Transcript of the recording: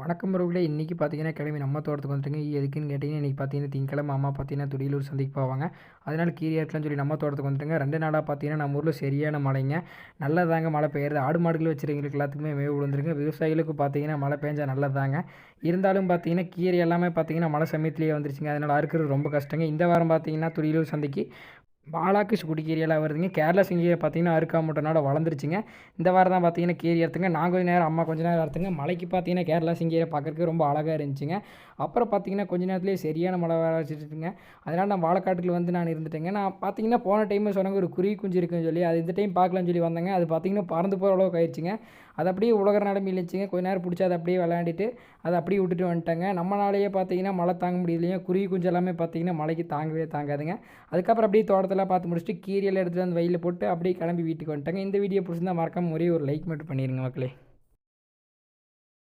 வணக்கம் உறவுகளே. இன்றைக்கி பார்த்தீங்கன்னா கிளம்பி நம்ம தோட்டத்துக்கு வந்துட்டுங்க. எதுக்குன்னு கேட்டிங்கன்னா இன்றைக்கி பார்த்தீங்கன்னா திங்கக்கிழமை அம்மா பார்த்தீங்கன்னா துடியலூர் சந்தைக்கு போவாங்க. அதனால் கீரியா இருக்கலாம்னு சொல்லி நம்ம தோட்டத்துக்கு வந்துட்டுங்க. ரெண்டு நாளாக பார்த்தீங்கன்னா நம்ம ஊரில் சரியான மழைங்க. நல்லதாங்க மழை பெய்யுறது. ஆடு மாடுகள் வச்சுருக்கவங்களுக்கு எல்லாத்துக்குமே மேவு விழுந்துருங்க. விவசாயிகளுக்கு பார்த்தீங்கன்னா மழை பெஞ்சால் நல்லதாங்க. இருந்தாலும் பார்த்தீங்கன்னா கீரை எல்லாமே பார்த்தீங்கன்னா மழை சமயத்துலேயே வந்துருச்சுங்க. அதனால் அறுக்கிறது ரொம்ப கஷ்டங்க. இந்த வாரம் பார்த்தீங்கன்னா துடியலூர் சந்தைக்கு பாலாக்கு குடிக்கீரையெல்லாம் வருதுங்க. கேரளா சிங்கீரை பார்த்தீங்கன்னா அறுக்கா மூட்டனோட வளர்ந்துருச்சுங்க. இந்த வாரம் தான் பார்த்தீங்கன்னா கேரி எடுத்துங்க. நான் கொஞ்சம் நேரம் அம்மா கொஞ்ச நேரம் எடுத்துங்க. மலைக்கு பார்த்தீங்கன்னா கேரளா சிங்கீரை பார்க்குறதுக்கு ரொம்ப அழகாக இருந்துச்சுங்க. அப்புறம் பார்த்தீங்கன்னா கொஞ்ச நேரத்துலேயே சரியான மழை வர வச்சுட்டுங்க அதனால் நான் வாழைக்காட்டுல வந்து நான் இருந்துட்டேங்க. நான் பார்த்தீங்கன்னா போன டைம் சொன்னாங்க ஒரு குருவி குஞ்சு இருக்குன்னு சொல்லி. அது இந்த டைம் பார்க்கலாம்னு சொல்லி வந்தேங்க. அது பார்த்தீங்கன்னா பறந்து போகிற அளவுக்கு ஆயிடுச்சுங்க. அது அப்படியே உலக நடமை இல்லைச்சுங்க கொஞ்ச நேரம் பிடிச்சி அதை அப்படியே விளையாண்டுட்டு அதை அப்படியே விட்டுட்டு வந்துட்டாங்க. நம்மளாலேயே பார்த்தீங்கன்னா மழை தாங்க முடியலைங்க. குருவி குஞ்சு எல்லாமே பார்த்தீங்கன்னா மழைக்கு தாங்கவே தாங்காதுங்க. அதுக்கப்புறம் அப்படியே தோட்டத்தில் பார்த்து முடிச்சுட்டு கீரியெல்லாம் எடுத்துகிட்டு வந்து வெயிலில் போட்டு அப்படியே கிளம்பி வீட்டுக்கு வந்துட்டாங்க. இந்த வீடியோ பிடிச்சிருந்தா மறக்காமல் ஒரே ஒரு லைக் மட்டும் பண்ணிடுங்க மக்களே.